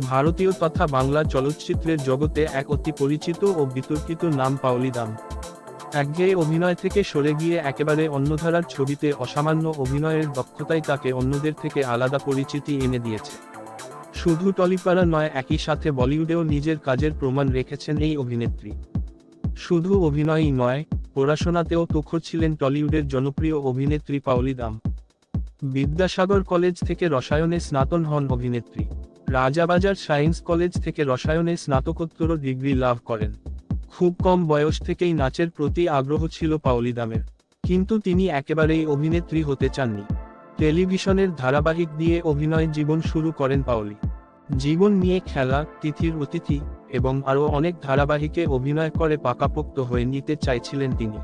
ভারতীয় তথা বাংলা চলচ্চিত্রের জগতে এক অতি পরিচিত ও বিতর্কিত নাম পাওলি দাম। একঘেয়ে অভিনয় থেকে সরে গিয়ে একেবারে অন্যধারার ছবিতে অসামান্য অভিনয়ের দক্ষতাই তাকে অন্যদের থেকে আলাদা পরিচিতি এনে দিয়েছে। শুধু টলিপাড়া নয়, একই সাথে বলিউডেও নিজের কাজের প্রমাণ রেখেছেন এই অভিনেত্রী। শুধু অভিনয়ই নয়, পড়াশোনাতেও তুখর ছিলেন টলিউডের জনপ্রিয় অভিনেত্রী পাওলি দাম। বিদ্যাসাগর কলেজ থেকে রসায়নে স্নাতন হন অভিনেত্রী। রাজাবাজার সায়েন্স কলেজ থেকে রসায়নে স্নাতকোত্তর ডিগ্রি লাভ করেন। খুব কম বয়স থেকেই নাচের প্রতি আগ্রহ ছিল পাওলি দামের কিন্তু তিনি একেবারেই অভিনেত্রী হতে চাননি। টেলিভিশনের ধারাবাহিক দিয়ে অভিনয় জীবন শুরু করেন পাওলি। জীবন নিয়ে খেলা, তিথির অতিথি এবং আরও অনেক ধারাবাহিকে অভিনয় করে পাকাপোক্ত হয়ে নিতে চাইছিলেন তিনি।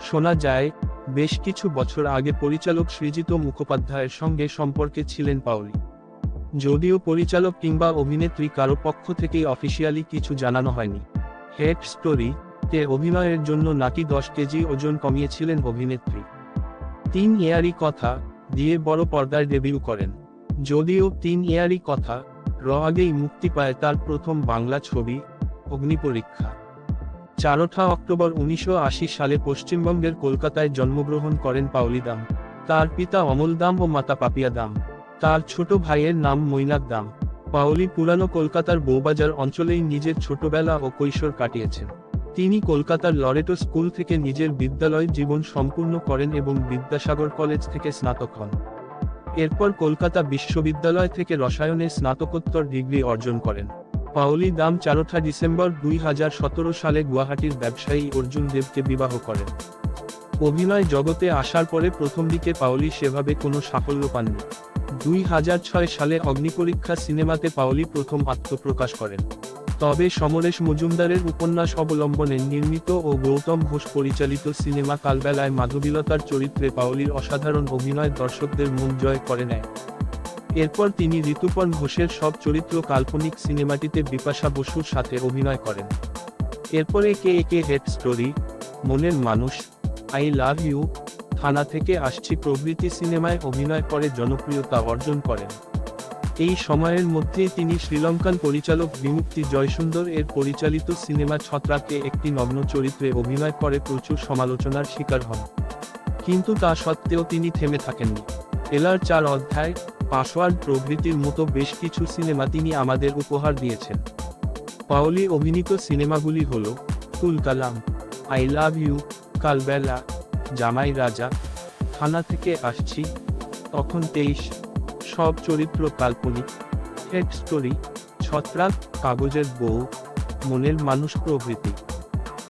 শোনা যায়, বেশ কিছু বছর আগে পরিচালক সৃজিত মুখোপাধ্যায়ের সঙ্গে সম্পর্কে ছিলেন পাওলি। যদিও পরিচালক কিংবা অভিনেত্রী কারও পক্ষ থেকেই অফিসিয়ালি কিছু জানানো হয়নি। হেড স্টোরি তে অভিনয়ের জন্য নাকি দশ কেজি ওজন কমিয়েছিলেন অভিনেত্রী। তিন এয়ারি কথা, দিয়ে বড় পর্দায় ডেবিউ করেন। যদিও তিন এয়ারি কথা, র আগেই মুক্তি পায় তার প্রথম বাংলা ছবি অগ্নিপরীক্ষা চারোঠা অক্টোবর উনিশশো আশি সালে পশ্চিমবঙ্গের কলকাতায় জন্মগ্রহণ করেন পাওলি দাম। তার পিতা অমল দাম ও মাতা পাপিয়া দাম। তার ছোট ভাইয়ের নাম মৈনাক দাম। পাওলি পুরানো কলকাতার বৌবাজার অঞ্চলেই নিজের ছোটবেলা ও কৈশোর কাটিয়েছেন। তিনি কলকাতার লরেটো স্কুল থেকে নিজের বিদ্যালয় জীবন সম্পূর্ণ করেন এবং বিদ্যাসাগর কলেজ থেকে স্নাতক হন। এরপর কলকাতা বিশ্ববিদ্যালয় থেকে রসায়নে স্নাতকোত্তর ডিগ্রি অর্জন করেন। পাওলি দাম চারোঠা ডিসেম্বর দুই হাজার সতেরো সালে গুয়াহাটির ব্যবসায়ী অর্জুন দেবকে বিবাহ করেন। অভিনয় জগতে আসার পরে প্রথম দিকে পাওলি সেভাবে কোনো সাফল্য পাননি। দুই হাজার ছয় সালে অগ্নিপরীক্ষা সিনেমাতে পাওলি প্রথম আত্মপ্রকাশ করেন। তবে সমরেশ মজুমদারের উপন্যাস অবলম্বনে নির্মিত ও গৌতম ঘোষ পরিচালিত সিনেমা কালবেলায় মাধবীলতার চরিত্রে পাওলির অসাধারণ অভিনয় দর্শকদের মন জয় করে নেয়। এরপর তিনি ঋতুপর্ণ ঘোষের সব চরিত্র কাল্পনিক সিনেমাটিতে বিপাশা বসুর সাথে অভিনয় করেন। এরপরে কে একে হেড স্টোরি, মনের মানুষ, আই লাভ ইউ থানা থেকে আসছি প্রভৃতি সিনেমায় অভিনয় করে জনপ্রিয়তা অর্জন করেন। এই সময়ের মধ্যে তিনি শ্রীলঙ্কান পরিচালক বিমুক্তি জয়সুন্দর এর পরিচালিত সিনেমা ছত্রাকে একটি নগ্ন চরিত্রে অভিনয় করে প্রচুর সমালোচনার শিকার হন। কিন্তু তা সত্ত্বেও তিনি থেমে থাকেননি। এলার চার অধ্যায়, পাসওয়ার্ড প্রভৃতির মতো বেশ কিছু সিনেমা তিনি আমাদের উপহার দিয়েছেন। পাওলি অভিনীত সিনেমাগুলি হল তুল কালাম আই লাভ ইউ, কালবেলা জামাই রাজা, থানা থেকে আসছি। তখন তেইশ, সব চরিত্র কাল্পনিক হেড স্টোরি ছত্রাক, কাগজের বউ, মনের মানুষ প্রভৃতি।